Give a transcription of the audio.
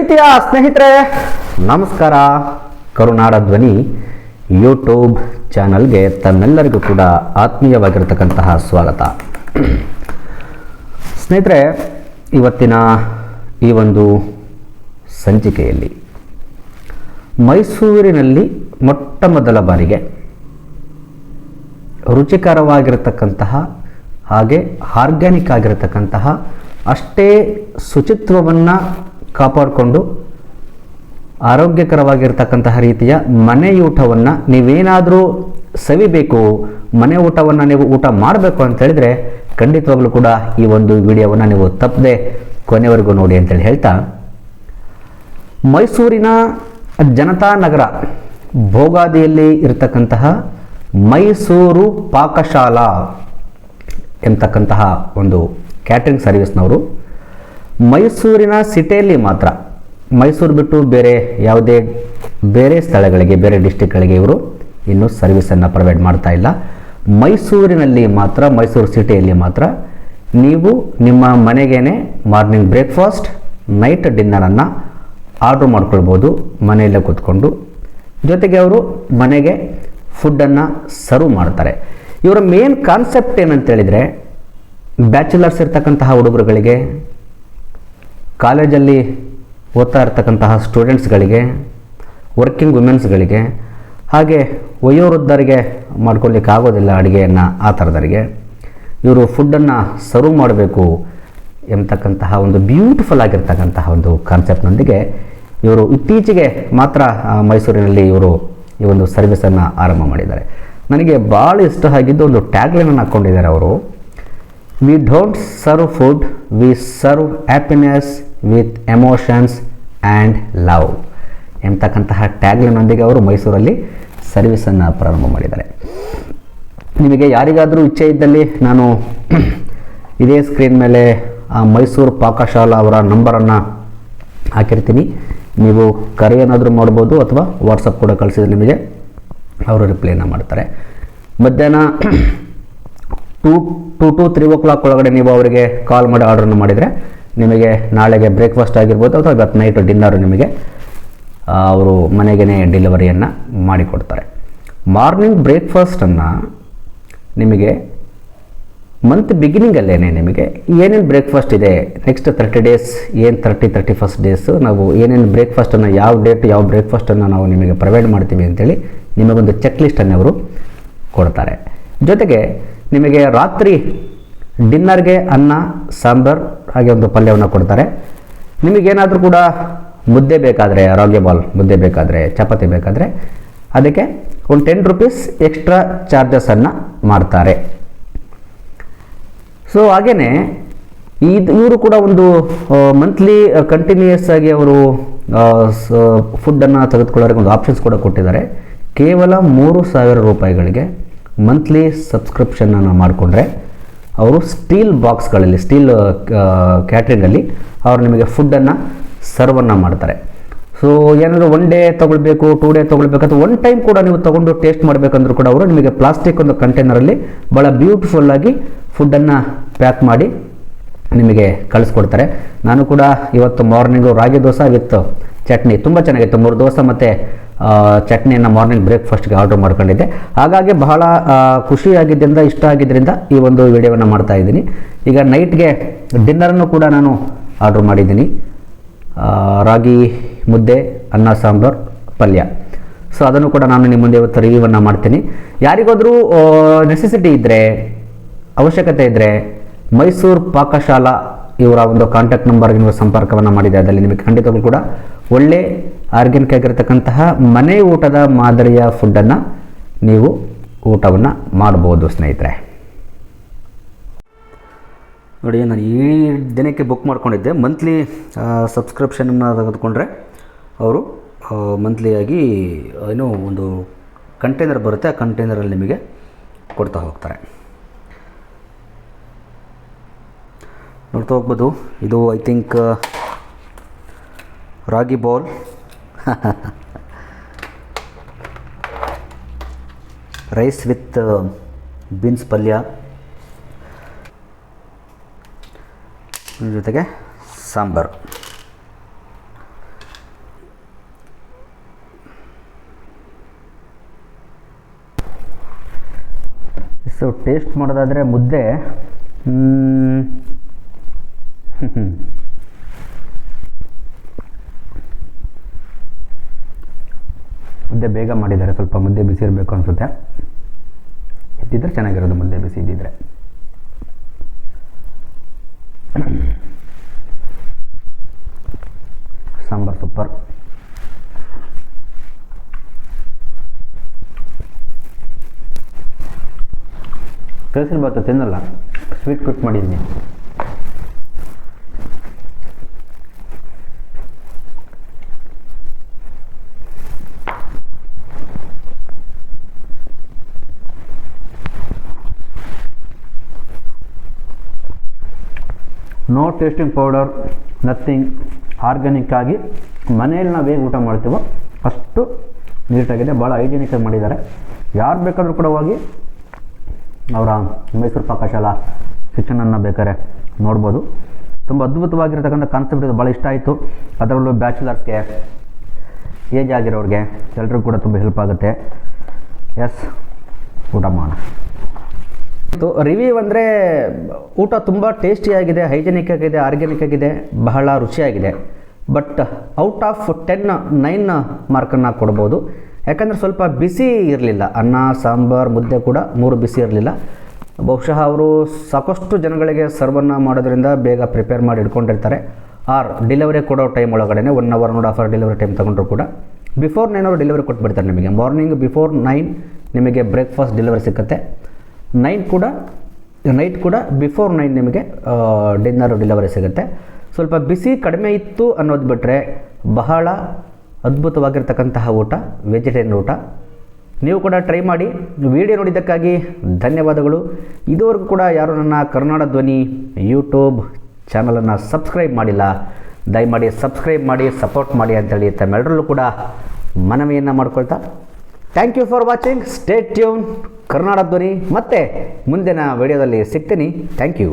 ಪ್ರೀತಿಯ ಸ್ನೇಹಿತರೆ, ನಮಸ್ಕಾರ. ಕರುನಾಡ ಧ್ವನಿ ಯೂಟ್ಯೂಬ್ ಚಾನಲ್ಗೆ ತಮ್ಮೆಲ್ಲರಿಗೂ ಕೂಡ ಆತ್ಮೀಯವಾಗಿರತಕ್ಕಂತಹ ಸ್ವಾಗತ. ಸ್ನೇಹಿತರೆ, ಇವತ್ತಿನ ಈ ಒಂದು ಸಂಚಿಕೆಯಲ್ಲಿ ಮೈಸೂರಿನಲ್ಲಿ ಮೊಟ್ಟ ಮೊದಲ ಬಾರಿಗೆ ರುಚಿಕರವಾಗಿರತಕ್ಕಂತಹ ಹಾಗೆ ಆರ್ಗ್ಯಾನಿಕ್ ಆಗಿರತಕ್ಕಂತಹ ಅಷ್ಟೇ ಶುಚಿತ್ವವನ್ನು ಕಾಪಾಡಿಕೊಂಡು ಆರೋಗ್ಯಕರವಾಗಿರ್ತಕ್ಕಂತಹ ರೀತಿಯ ಮನೆಯೂಟವನ್ನು ನೀವೇನಾದರೂ ಸವಿಬೇಕು, ಮನೆ ಊಟವನ್ನು ನೀವು ಊಟ ಮಾಡಬೇಕು ಅಂತ ಹೇಳಿದ್ರೆ ಖಂಡಿತವಾಗ್ಲೂ ಕೂಡ ಈ ಒಂದು ವಿಡಿಯೋವನ್ನು ನೀವು ತಪ್ಪದೆ ಕೊನೆವರೆಗೂ ನೋಡಿ ಅಂತೇಳಿ ಹೇಳ್ತಾ, ಮೈಸೂರಿನ ಜನತಾ ನಗರ ಭೋಗಾದಿಯಲ್ಲಿ ಇರತಕ್ಕಂತಹ ಮೈಸೂರು ಪಾಕಶಾಲಾ ಎಂತಕ್ಕಂತಹ ಒಂದು ಕ್ಯಾಟ್ರಿಂಗ್ ಸರ್ವಿಸ್ನವರು ಮೈಸೂರಿನ ಸಿಟಿಯಲ್ಲಿ ಮಾತ್ರ. ಮೈಸೂರು ಬಿಟ್ಟು ಬೇರೆ ಯಾವುದೇ ಬೇರೆ ಸ್ಥಳಗಳಿಗೆ, ಬೇರೆ ಡಿಸ್ಟಿಕ್ಗಳಿಗೆ ಇವರು ಇನ್ನೂ ಸರ್ವಿಸನ್ನು ಪ್ರೊವೈಡ್ ಮಾಡ್ತಾ ಇಲ್ಲ. ಮೈಸೂರಿನಲ್ಲಿ ಮಾತ್ರ, ಮೈಸೂರು ಸಿಟಿಯಲ್ಲಿ ಮಾತ್ರ ನೀವು ನಿಮ್ಮ ಮನೆಗೇನೆ ಮಾರ್ನಿಂಗ್ ಬ್ರೇಕ್ಫಾಸ್ಟ್ ನೈಟ್ ಡಿನ್ನರನ್ನು ಆರ್ಡ್ರ್ ಮಾಡ್ಕೊಳ್ಬೋದು, ಮನೆಯಲ್ಲೇ ಕೂತ್ಕೊಂಡು. ಜೊತೆಗೆ ಅವರು ಮನೆಗೆ ಫುಡ್ಡನ್ನು ಸರ್ವ್ ಮಾಡ್ತಾರೆ. ಇವರ ಮೇನ್ ಕಾನ್ಸೆಪ್ಟ್ ಏನಂತೇಳಿದರೆ ಬ್ಯಾಚುಲರ್ಸ್ ಇರ್ತಕ್ಕಂತಹ ಹುಡುಗರುಗಳಿಗೆ ಕಾಲೇಜಲ್ಲಿ ಓದ್ತಾ ಇರ್ತಕ್ಕಂತಹ ಸ್ಟೂಡೆಂಟ್ಸ್ಗಳಿಗೆ, ವರ್ಕಿಂಗ್ ವುಮೆನ್ಸ್ಗಳಿಗೆ, ಹಾಗೆ ವಯೋವೃದ್ಧರಿಗೆ ಮಾಡ್ಕೊಳ್ಲಿಕ್ಕೆ ಆಗೋದಿಲ್ಲ ಅಡುಗೆಯನ್ನು ಆ ಥರದವರಿಗೆ. ಇವರು ಫುಡ್ಡನ್ನು ಸರ್ವ್ ಮಾಡಬೇಕು ಎಂಬತಕ್ಕಂತಹ ಒಂದು ಬ್ಯೂಟಿಫುಲ್ ಆಗಿರ್ತಕ್ಕಂತಹ ಒಂದು ಕಾನ್ಸೆಪ್ಟ್ನೊಂದಿಗೆ ಇವರು ಇತ್ತೀಚೆಗೆ ಮಾತ್ರ ಮೈಸೂರಿನಲ್ಲಿ ಇವರು ಈ ಒಂದು ಸರ್ವಿಸನ್ನು ಆರಂಭ ಮಾಡಿದ್ದಾರೆ. ನನಗೆ ಭಾಳ ಇಷ್ಟ ಆಗಿದ್ದು ಒಂದು ಟ್ಯಾಗ್ಲೈನನ್ನು ಹಾಕ್ಕೊಂಡಿದ್ದಾರೆ ಅವರು. We don't serve food we serve happiness with emotions and love ಎಂತಕ್ಕಂತಹ ಟ್ಯಾಗ್ಲಿನೊಂದಿಗೆ ಅವರು ಮೈಸೂರಲ್ಲಿ ಸರ್ವಿಸನ್ನು ಪ್ರಾರಂಭ ಮಾಡಿದ್ದಾರೆ. ನಿಮಗೆ ಯಾರಿಗಾದರೂ ಇಚ್ಛೆ ಇದ್ದಲ್ಲಿ ನಾನು ಇದೇ ಸ್ಕ್ರೀನ್ ಮೇಲೆ ಆ ಮೈಸೂರು ಪಾಕಶಾಲಾ ಅವರ ನಂಬರನ್ನು ಹಾಕಿರ್ತೀನಿ. ನೀವು ಕರೆ ಏನಾದರೂ ಮಾಡ್ಬೋದು ಅಥವಾ ವಾಟ್ಸಪ್ ಕೂಡ ಕಳಿಸಿದ್ರೆ ನಿಮಗೆ ಅವರು ರಿಪ್ಲೈನ ಮಾಡ್ತಾರೆ. ಮಧ್ಯಾಹ್ನ two, to to, three o'clock ಒಳಗಡೆ ನೀವು ಅವರಿಗೆ ಕಾಲ್ ಮಾಡಿ ಆರ್ಡ್ರನ್ನು ಮಾಡಿದರೆ ನಿಮಗೆ ನಾಳೆಗೆ ಬ್ರೇಕ್ಫಾಸ್ಟ್ ಆಗಿರ್ಬೋದು ಅಥವಾ ಇವತ್ತು ನೈಟ್ ಡಿನ್ನರು ನಿಮಗೆ ಅವರು ಮನೆಗೇ ಡೆಲಿವರಿಯನ್ನು ಮಾಡಿಕೊಡ್ತಾರೆ. ಮಾರ್ನಿಂಗ್ ಬ್ರೇಕ್ಫಾಸ್ಟನ್ನು ನಿಮಗೆ ಮಂತ್ ಬಿಗಿನಿಂಗಲ್ಲೇ ನಿಮಗೆ ಏನೇನು ಬ್ರೇಕ್ಫಾಸ್ಟ್ ಇದೆ ನೆಕ್ಸ್ಟ್ ತರ್ಟಿ ಡೇಸ್ ಏನು ತರ್ಟಿ ತರ್ಟಿ ಫಸ್ಟ್ ಡೇಸು ನಾವು ಏನೇನು ಬ್ರೇಕ್ಫಾಸ್ಟನ್ನು ಯಾವ ಡೇಟ್ ಯಾವ ಬ್ರೇಕ್ಫಾಸ್ಟನ್ನು ನಾವು ನಿಮಗೆ ಪ್ರೊವೈಡ್ ಮಾಡ್ತೀವಿ ಅಂತೇಳಿ ನಿಮಗೊಂದು ಚೆಕ್ ಲಿಸ್ಟನ್ನು ಅವರು ಕೊಡ್ತಾರೆ. ಜೊತೆಗೆ ನಿಮಗೆ ರಾತ್ರಿ ಡಿನ್ನರ್ಗೆ ಅನ್ನ, ಸಾಂಬಾರ್ ಹಾಗೆ ಒಂದು ಪಲ್ಯವನ್ನು ಕೊಡ್ತಾರೆ. ನಿಮಗೇನಾದರೂ ಕೂಡ ಮುದ್ದೆ ಬೇಕಾದರೆ ಆರೋಗ್ಯ ಬಾಲ್ ಮುದ್ದೆ ಬೇಕಾದರೆ, ಚಪಾತಿ ಬೇಕಾದರೆ, ಅದಕ್ಕೆ ಒಂದು ಟೆನ್ ರುಪೀಸ್ ಎಕ್ಸ್ಟ್ರಾ ಚಾರ್ಜಸನ್ನು ಮಾಡ್ತಾರೆ. ಸೊ ಹಾಗೆಯೇ ಇದು ಇವರು ಕೂಡ ಒಂದು ಮಂತ್ಲಿ ಕಂಟಿನ್ಯೂಯಸ್ ಆಗಿ ಅವರು ಫುಡ್ಡನ್ನು ತೆಗೆದುಕೊಳ್ಳೋರಿಗೆ ಒಂದು ಆಪ್ಷನ್ಸ್ ಕೂಡ ಕೊಟ್ಟಿದ್ದಾರೆ. ಕೇವಲ ಮೂರು ಸಾವಿರ ರೂಪಾಯಿಗಳಿಗೆ ಮಂತ್ಲಿ ಸಬ್ಸ್ಕ್ರಿಪ್ಷನನ್ನು ಮಾಡಿಕೊಂಡ್ರೆ ಅವರು ಸ್ಟೀಲ್ ಬಾಕ್ಸ್ಗಳಲ್ಲಿ ಸ್ಟೀಲ್ ಕ್ಯಾಟ್ರಿಂಗಲ್ಲಿ ಅವರು ನಿಮಗೆ ಫುಡ್ಡನ್ನು ಸರ್ವನ್ನು ಮಾಡ್ತಾರೆ. ಸೊ ಏನಾದರೂ ಒನ್ ಡೇ ತೊಗೊಳ್ಬೇಕು ಟೂ ಡೇ ತೊಗೊಳ್ಬೇಕು, ಅಥವಾ ಒನ್ ಟೈಮ್ ಕೂಡ ನೀವು ತೊಗೊಂಡು ಟೇಸ್ಟ್ ಮಾಡಬೇಕಂದ್ರೂ ಕೂಡ ಅವರು ನಿಮಗೆ ಪ್ಲಾಸ್ಟಿಕ್ ಒಂದು ಕಂಟೈನರಲ್ಲಿ ಭಾಳ ಬ್ಯೂಟಿಫುಲ್ಲಾಗಿ ಫುಡ್ಡನ್ನು ಪ್ಯಾಕ್ ಮಾಡಿ ನಿಮಗೆ ಕಳಿಸ್ಕೊಡ್ತಾರೆ. ನಾನು ಕೂಡ ಇವತ್ತು ಮಾರ್ನಿಂಗು ರಾಗಿ ದೋಸೆ ವಿತ್ ಚಟ್ನಿ. ತುಂಬ ಚೆನ್ನಾಗಿತ್ತು. ಮೂರು ದೋಸೆ ಮತ್ತು ಚಟ್ನಿಯನ್ನು ಮಾರ್ನಿಂಗ್ ಬ್ರೇಕ್ಫಾಸ್ಟ್ಗೆ ಆರ್ಡರ್ ಮಾಡ್ಕೊಂಡಿದ್ದೆ. ಹಾಗಾಗಿ ಬಹಳ ಖುಷಿಯಾಗಿದ್ದರಿಂದ ಇಷ್ಟ ಆಗಿದ್ದರಿಂದ ಈ ಒಂದು ವಿಡಿಯೋವನ್ನು ಮಾಡ್ತಾ ಇದ್ದೀನಿ. ಈಗ ನೈಟ್ಗೆ ಡಿನ್ನರನ್ನು ಕೂಡ ನಾನು ಆರ್ಡ್ರ್ ಮಾಡಿದ್ದೀನಿ. ರಾಗಿ ಮುದ್ದೆ, ಅನ್ನ, ಸಾಂಬಾರ್, ಪಲ್ಯ. ಸೊ ಅದನ್ನು ಕೂಡ ನಾನು ನಿಮ್ಮ ಮುಂದೆ ಇವತ್ತು ರಿವ್ಯೂವನ್ನು ಮಾಡ್ತೀನಿ. ಯಾರಿಗಾದರೂ ನೆಸೆಸಿಟಿ ಇದ್ದರೆ ಅವಶ್ಯಕತೆ ಇದ್ದರೆ ಮೈಸೂರು ಪಾಕಶಾಲಾ ಇವರ ಒಂದು ಕಾಂಟ್ಯಾಕ್ಟ್ ನಂಬರ್ಗೆ ನೀವು ಸಂಪರ್ಕವನ್ನು ಮಾಡಿದೆ ಅದರಲ್ಲಿ ನಿಮಗೆ ಖಂಡಿತವಾಗ್ಲೂ ಕೂಡ ಒಳ್ಳೆ ಆರ್ಗ್ಯಾನಿಕ್ ಆಗಿರತಕ್ಕಂತಹ ಮನೆ ಊಟದ ಮಾದರಿಯ ಫುಡ್ಡನ್ನು ನೀವು ಊಟವನ್ನು ಮಾಡ್ಬೋದು, ಸ್ನೇಹಿತರೆ. ನೋಡಿ, ನಾನು ಈ ದಿನಕ್ಕೆ ಬುಕ್ ಮಾಡ್ಕೊಂಡಿದ್ದೆ. ಮಂತ್ಲಿ ಸಬ್ಸ್ಕ್ರಿಪ್ಷನನ್ನು ತೆಗೆದುಕೊಂಡ್ರೆ ಅವರು ಮಂತ್ಲಿಯಾಗಿ ಏನು ಒಂದು ಕಂಟೈನರ್ ಬರುತ್ತೆ, ಆ ಕಂಟೈನರಲ್ಲಿ ನಿಮಗೆ ಕೊಡ್ತಾ ಹೋಗ್ತಾರೆ. ನೋಡ್ತಾ ಹೋಗ್ಬೋದು. ಇದು I think ragi bowl rice with beans ಪಲ್ಯ. ಜೊತೆಗೆ ಸಾಂಬಾರು. ಸೊ ಟೇಸ್ಟ್ ಮಾಡೋದಾದರೆ ಮುದ್ದೆ ಮುದ್ದೆ ಬೇಗ ಮಾಡಿದ್ದಾರೆ. ಸ್ವಲ್ಪ ಮುದ್ದೆ ಬಿಸಿ ಇರಬೇಕು ಅನಿಸುತ್ತೆ. ಇದ್ದಿದ್ರೆ ಚೆನ್ನಾಗಿರೋದು ಮುದ್ದೆ ಬಿಸಿ ಇದ್ದಿದ್ರೆ. ಸಾಂಬಾರು ಸೂಪರ್. ಕೇಸರಿ ಬಾತು ತಿನ್ನಲ್ಲ. ಸ್ವೀಟ್ ಕುಕ್ ಮಾಡಿದ್ದೀನಿ no tasting powder nothing organic ಆಗಿ ಮನೆಯಲ್ಲಿ ನಾವು ಹೇಗೆ ಊಟ ಮಾಡ್ತೀವೋ ಅಷ್ಟು ನೀಟಾಗಿದೆ ಭಾಳ ಹೈಜೀನಿಕ್ ಆಗಿ ಮಾಡಿದ್ದಾರೆ. ಯಾರು ಬೇಕಾದರೂ ಕೂಡ ಹೋಗಿ ಅವರ ಮೈಸೂರು ಪಾಕಶಾಲಾ ಕಿಚನನ್ನು ಬೇಕಾದ್ರೆ ನೋಡ್ಬೋದು. ತುಂಬ ಅದ್ಭುತವಾಗಿರ್ತಕ್ಕಂಥ ಕಾನ್ಸೆಪ್ಟ್ ಇದು. ಭಾಳ ಇಷ್ಟ ಆಯಿತು. ಅದರಲ್ಲೂ ಬ್ಯಾಚುಲರ್ಸ್ಗೆ ಏಜ್ ಆಗಿರೋರಿಗೆ ಎಲ್ಲರಿಗೂ ಕೂಡ ತುಂಬ ಹೆಲ್ಪ್ ಆಗುತ್ತೆ. ಎಸ್ ಊಟ ಮಾಡೋಣ. ರಿವ್ಯೂ ಅಂದರೆ ಊಟ ತುಂಬ ಟೇಸ್ಟಿಯಾಗಿದೆ ಹೈಜೆನಿಕ್ ಆಗಿದೆ ಆರ್ಗ್ಯಾನಿಕ್ ಆಗಿದೆ, ಬಹಳ ರುಚಿಯಾಗಿದೆ. But out of ten nine ಮಾರ್ಕನ್ನು ಕೊಡ್ಬೋದು. ಯಾಕಂದರೆ ಸ್ವಲ್ಪ ಬಿಸಿ ಇರಲಿಲ್ಲ. ಅನ್ನ, ಸಾಂಬಾರು, ಮುದ್ದೆ ಕೂಡ ಮೂರು ಬಿಸಿ ಇರಲಿಲ್ಲ. ಬಹುಶಃ ಅವರು ಸಾಕಷ್ಟು ಜನಗಳಿಗೆ ಸರ್ವನ್ನು ಮಾಡೋದ್ರಿಂದ ಬೇಗ ಪ್ರಿಪೇರ್ ಮಾಡಿ ಇಟ್ಕೊಂಡಿರ್ತಾರೆ. ಆರ್ ಡೆಲಿವರಿ ಕೊಡೋ ಟೈಮ್ ಒಳಗಡೆ ಒನ್ ಅವರ್ ನೋಡ್ ಆಫ್ ಡೆಲಿವರಿ ಟೈಮ್ ತೊಗೊಂಡ್ರು ಕೂಡ. ಬಿಫೋರ್ ನೈನ್ ಅವರ್ ಡೆಲಿವರಿ ಕೊಟ್ಬಿಡ್ತಾರೆ ನಿಮಗೆ. ಮಾರ್ನಿಂಗ್ ಬಿಫೋರ್ ನೈನ್ ನಿಮಗೆ ಬ್ರೇಕ್ಫಾಸ್ಟ್ ಡೆಲಿವರಿ ಸಿಗುತ್ತೆ ನೈಟ್ ಕೂಡ ನೈಟ್ ಕೂಡ ಬಿಫೋರ್ ನೈನ್ ನಿಮಗೆ ಡಿನ್ನರ್ ಡೆಲಿವರಿ ಸಿಗುತ್ತೆ. ಸ್ವಲ್ಪ ಬಿಸಿ ಕಡಿಮೆ ಇತ್ತು ಅನ್ನೋದು ಬಿಟ್ಟರೆ ಬಹಳ ಅದ್ಭುತವಾಗಿರ್ತಕ್ಕಂತಹ ಊಟ ವೆಜಿಟೇರಿಯನ್ ಊಟ. ನೀವು ಕೂಡ ಟ್ರೈ ಮಾಡಿ ವಿಡಿಯೋ ನೋಡಿದ್ದಕ್ಕಾಗಿ ಧನ್ಯವಾದಗಳು. ಇದುವರೆಗೂ ಕೂಡ ಯಾರು ನನ್ನ ಕರ್ನಾಡ ಧ್ವನಿ ಯೂಟ್ಯೂಬ್ ಚಾನಲನ್ನು ಸಬ್ಸ್ಕ್ರೈಬ್ ಮಾಡಿಲ್ಲ, ದಯಮಾಡಿ ಸಬ್ಸ್ಕ್ರೈಬ್ ಮಾಡಿ ಸಪೋರ್ಟ್ ಮಾಡಿ ಅಂತೇಳಿ ತಮ್ಮೆಲ್ಲರಲ್ಲೂ ಕೂಡ ಮನವಿಯನ್ನು ಮಾಡ್ಕೊಳ್ತಾ thank you for watching stay tune Karnataka Dhwani ಮತ್ತೆ ಮುಂದಿನ ವಿಡಿಯೋದಲ್ಲಿ ಸಿಗ್ತೀನಿ ಥ್ಯಾಂಕ್ ಯು